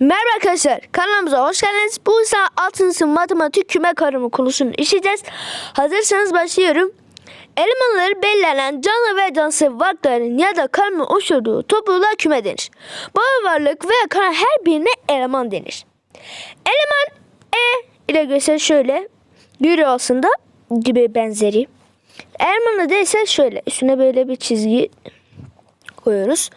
Merhaba arkadaşlar kanalımıza hoş geldiniz. Bu ise 6. sınıf matematik küme karımı konusunu işleyeceğiz. Hazırsanız başlıyorum. Elemanları belirlenen canlı ve cansız varlıkların ya da karımın oluşturduğu topluluğa küme denir. Bu varlık ve kara her birine eleman denir. Eleman E ile göster şöyle. Yürü aslında gibi benzeri. Elemanı da ise şöyle üstüne böyle bir çizgi koyuyoruz.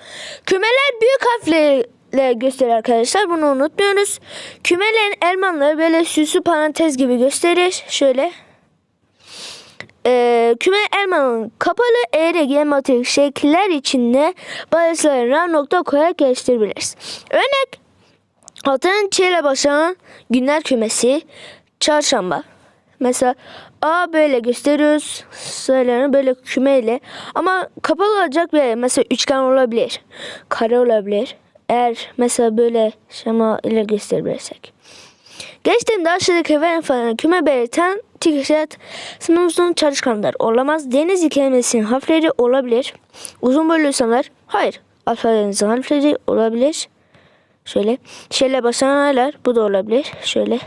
Kümeler büyük harflerle gösterir arkadaşlar. Bunu unutmuyoruz. Kümelerin elemanları böyle süslü parantez gibi gösterir. Şöyle. Ee, küme elmanın kapalı eğri geometrik şekiller içinde bazılarına nokta koyarak geliştirebiliriz. Örnek altının Ç ile başlayan günler kümesi çarşamba. Mesela A böyle gösteriyoruz. Sayılarını böyle kümeyle. Ama kapalı olacak bir mesela üçgen olabilir. Kare olabilir. Eğer mesela böyle şema ile gösterebilirsek. Geçtiğimde aşağıdaki verilen falan küme belirten tik işaret sınıfının çalışkanlar olamaz. Deniz kelimesinin harfleri olabilir. Uzun boylu insanlar hayır. Alfabenizin harfleri olabilir. Şöyle. Şeyle başlayan aylar bu da olabilir. Şöyle.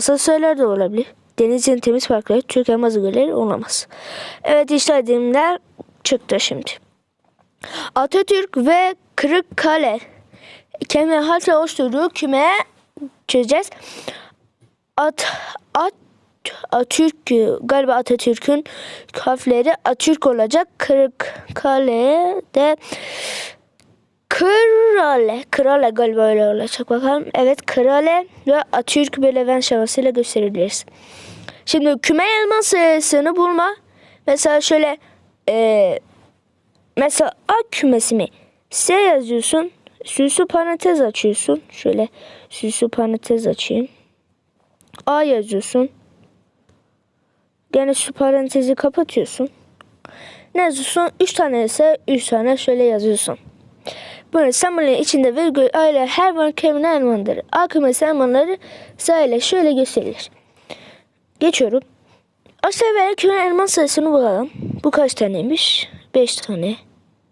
Sayılar da olabilir. Denizin temiz parkları Türk elması gölleri olamaz. Evet işlediğimler çıktı şimdi. Atatürk ve Kırıkkale kelime harfle oluşturduğu kümeye çözeceğiz. At, at, Atürk galiba Atatürk'ün harfleri Atürk olacak. Kırıkkale de Krale. Krale galiba öyle olacak bakalım. Evet Krale ve Atürk böyle ven şemasıyla gösterebiliriz. Şimdi küme elman sayısını bulma. Mesela şöyle e, mesela A kümesi mi? S yazıyorsun. Süslü parantez açıyorsun. Şöyle süslü parantez açayım. A yazıyorsun. Gene şu parantezi kapatıyorsun. Ne yazıyorsun? 3 tane ise 3 tane şöyle yazıyorsun. Böyle sembolün içinde virgül A her var kelimenin elmanları. A S ile şöyle gösterilir. Geçiyorum. Aşağı verilen kümenin elman sayısını bulalım. Bu kaç taneymiş? 5 tane.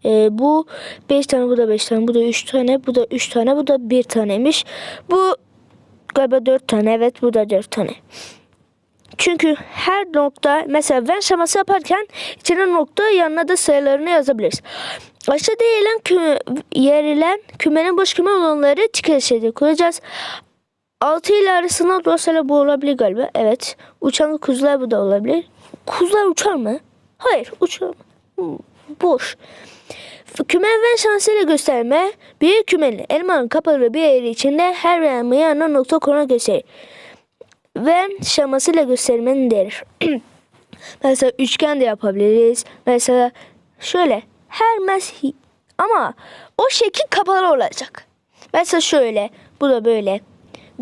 Ee, bu 5 tane, bu da 5 tane, bu da 3 tane, bu da 3 tane, bu da 1 taneymiş. Bu galiba 4 tane, evet bu da 4 tane. Çünkü her nokta mesela ven şeması yaparken içine nokta yanına da sayılarını yazabiliriz. Aşağıda yerilen, kü yerilen kümenin boş küme olanları tikeşede koyacağız. 6 ile arasında dolayısıyla bu olabilir galiba. Evet. Uçan kuzular bu da olabilir. Kuzular uçar mı? Hayır uçar mı? Hmm, boş. Küme ve şansıyla gösterme bir kümeli elmanın kapalı bir yeri içinde her elma yanına nokta konak gösterir. Ve şamasıyla göstermenin değeri. Mesela üçgen de yapabiliriz. Mesela şöyle her mes ama o şekil kapalı olacak. Mesela şöyle bu da böyle.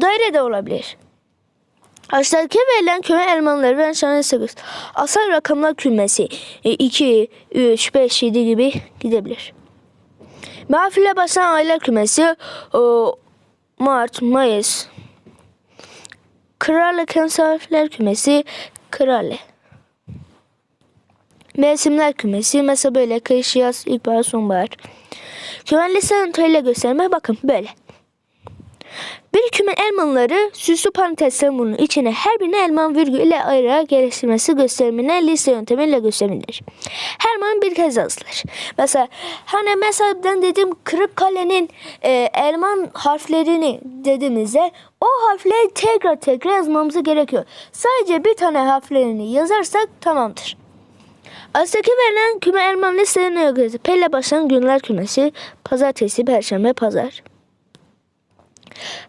Daire de olabilir. Aşağıdaki verilen küme elemanları ve şansı göz. Asal rakamlar kümesi 2, 3, 5, 7 gibi gidebilir. Mahfile basan aylar kümesi o, Mart, Mayıs. Krale harfler kümesi krale. Mevsimler kümesi mesela böyle kış, yaz, ilkbahar, sonbahar. Kümenli sanatıyla gösterme bakın böyle. Bir kümen elmaları süslü parantez sembolünün içine her birine elman virgül ile ayırarak geliştirmesi gösterimine liste yöntemiyle gösterilir. Her elman bir kez yazılır. Mesela hani mesela ben dedim Kırıkkale'nin e, elman harflerini dediğimizde o harfleri tekrar tekrar yazmamız gerekiyor. Sadece bir tane harflerini yazarsak tamamdır. Aşağıdaki verilen küme elman listelerine göre Pelle başlayan günler kümesi pazartesi, perşembe, pazar.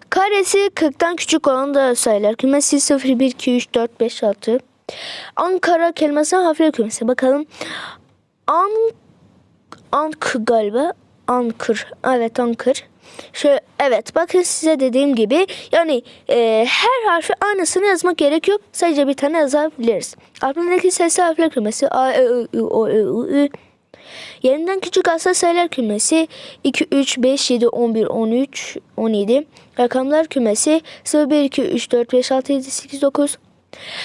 Karesi 40'tan küçük olan da sayılar kümesi 0, 1, 2, 3, 4, 5, 6. Ankara kelimesi harfleri kümesi. Bakalım. An Ank galiba. Ankır. Evet Ankır. Şöyle, evet bakın size dediğim gibi yani e, her harfi aynısını yazmak gerekiyor. Sadece bir tane yazabiliriz. Aklımdaki sesli harfler kümesi A, E, I, Ü, O, E, U, Ü. Yerinden küçük asal sayılar kümesi 2, 3, 5, 7, 11, 13, 17. Rakamlar kümesi 0, 1, 2, 3, 4, 5, 6, 7, 8, 9,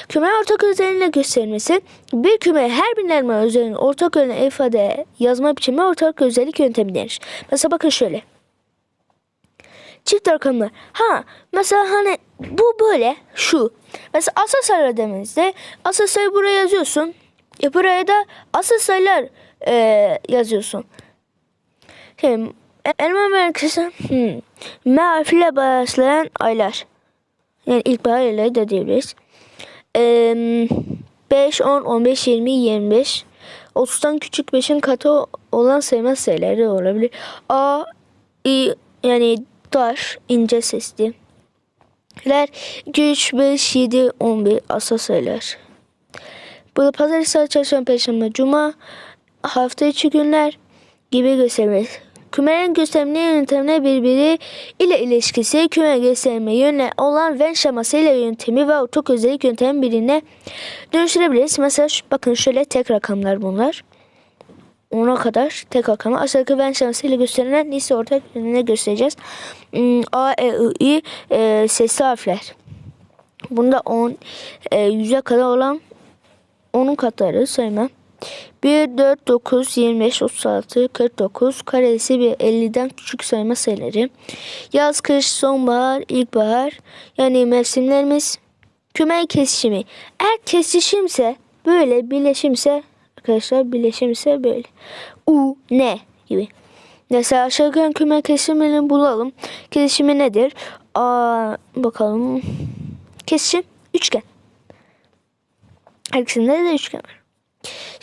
Küme ortak özelliğine göstermesi bir küme her eleman özelliğinin ortak özelliğine ifade yazma biçimi ortak özellik yöntemi denir. Mesela bakın şöyle. Çift rakamlar. Ha mesela hani bu böyle şu. Mesela asal sayılar dediğimizde asal sayı buraya yazıyorsun. E buraya da asal sayılar e, yazıyorsun. Şimdi elma merkezi hmm. M harfiyle başlayan aylar. Yani ilkbahar ayları da diyebiliriz. Eee, 5, 10, 15, 20, 25. 30'dan küçük 5'in katı olan sayma sayıları olabilir. A, I yani dar, ince sesli. Ler 2, 3, 5, 7, 11 asal sayılar. Burada pazartesi, salı, çarşamba, perşembe, cuma, hafta içi günler gibi göstermez. Kümelerin gösterme yöntemine birbiri ile ilişkisi küme gösterme yönüne olan Venn şeması ile yöntemi ve ortak özellik yöntemi birine dönüştürebiliriz. Mesela bakın şöyle tek rakamlar bunlar. Ona kadar tek rakamı aşağıdaki Venn şeması ile gösterilen lise ortak yönüne göstereceğiz. Hmm, A, E, I, I e, sesli harfler. Bunda 10 e, 100'e kadar olan onun katları sayma. 1, 4, 9, 25, 36, 49, karesi bir 50'den küçük sayma sayıları. Yaz, kış, sonbahar, ilkbahar yani mevsimlerimiz. Küme kesişimi. Eğer kesişimse böyle birleşimse arkadaşlar birleşimse böyle. U, ne gibi. Mesela aşağıdan küme kesişimini bulalım. Kesişimi nedir? Aa, bakalım. Kesişim üçgen. Her ikisinde de üçgen var.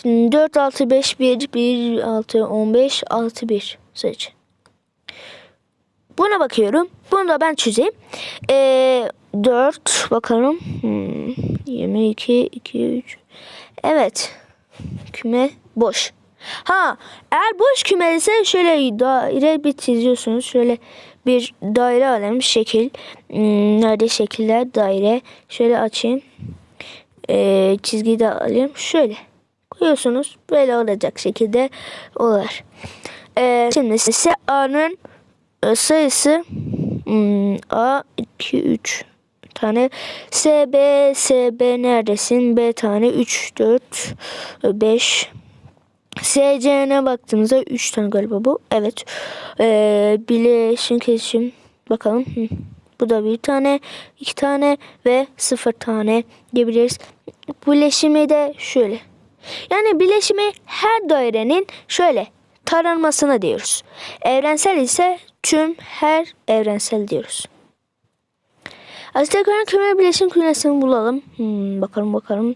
Şimdi 4, 6, 5, 1, 1, 6, 15, 6, 1 seç. Buna bakıyorum. Bunu da ben çözeyim. Ee, 4 bakalım. Hmm, 22, 2, 3. Evet. Küme boş. Ha eğer boş küme ise şöyle daire bir çiziyorsunuz. Şöyle bir daire alalım. Şekil. Hmm, nerede şekiller? Daire. Şöyle açayım. Ee, çizgiyi de alayım. Şöyle koyuyorsunuz. Böyle olacak şekilde olur. Ee, şimdi size A'nın sayısı hmm, A 2 3 tane S B S B neredesin? B tane 3 4 5 S C'ne baktığımızda 3 tane galiba bu. Evet. Ee, bileşim kesişim bakalım. Hı. Bu da bir tane, iki tane ve sıfır tane diyebiliriz. Bileşimi de şöyle. Yani bileşimi her dairenin şöyle taranmasına diyoruz. Evrensel ise tüm her evrensel diyoruz. Azteklerin küme bileşim kümesini bulalım. Hmm, bakalım bakalım.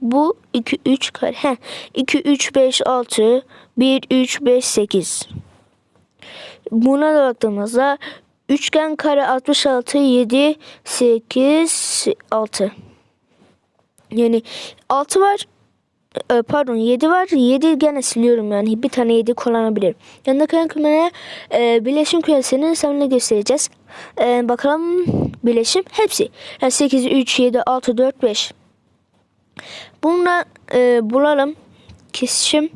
Bu 2 3 kare. He. 2 3 5 6 1 3 5 8. Buna da baktığımızda üçgen kare 66 7 8 6. Yani 6 var. E, Pardon 7 var. 7 gene siliyorum yani. Bir tane 7 kullanabilirim. Yanında kalan kümene e, bileşim kümesini seninle göstereceğiz. E, bakalım bileşim hepsi. Yani 8, 3, 7, 6, 4, 5. Bununla e, bulalım. Kesişim.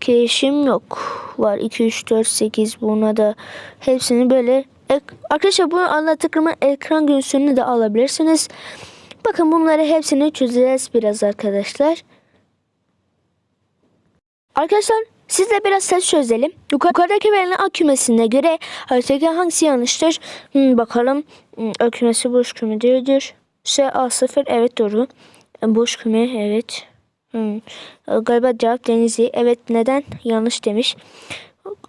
Kesişim yok. Var 2, 3, 4, 8. Buna da hepsini böyle Arkadaşlar bu anlattıklarımı ekran görüntüsünü de alabilirsiniz. Bakın bunları hepsini çözeceğiz biraz arkadaşlar. Arkadaşlar sizle biraz ses çözelim. Yukarıdaki verilen A kümesine göre haritadaki hangisi yanlıştır? Hmm, bakalım. Hmm, A kümesi boş küme değildir. S A0 evet doğru. Boş küme evet. Hmm. Galiba cevap Denizli. Evet neden? Yanlış demiş.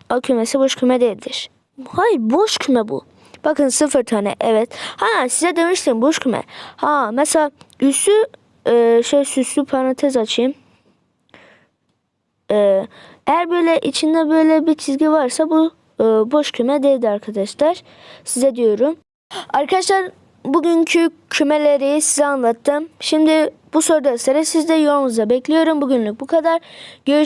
A kümesi boş küme değildir. Hayır boş küme bu. Bakın sıfır tane evet. Ha size demiştim boş küme. Ha mesela üssü e, şey süslü parantez açayım. E, eğer böyle içinde böyle bir çizgi varsa bu e, boş küme değildir arkadaşlar. Size diyorum. Arkadaşlar bugünkü kümeleri size anlattım. Şimdi bu soruda sıra sizde yorumunuzu bekliyorum. Bugünlük bu kadar. Görüşürüz.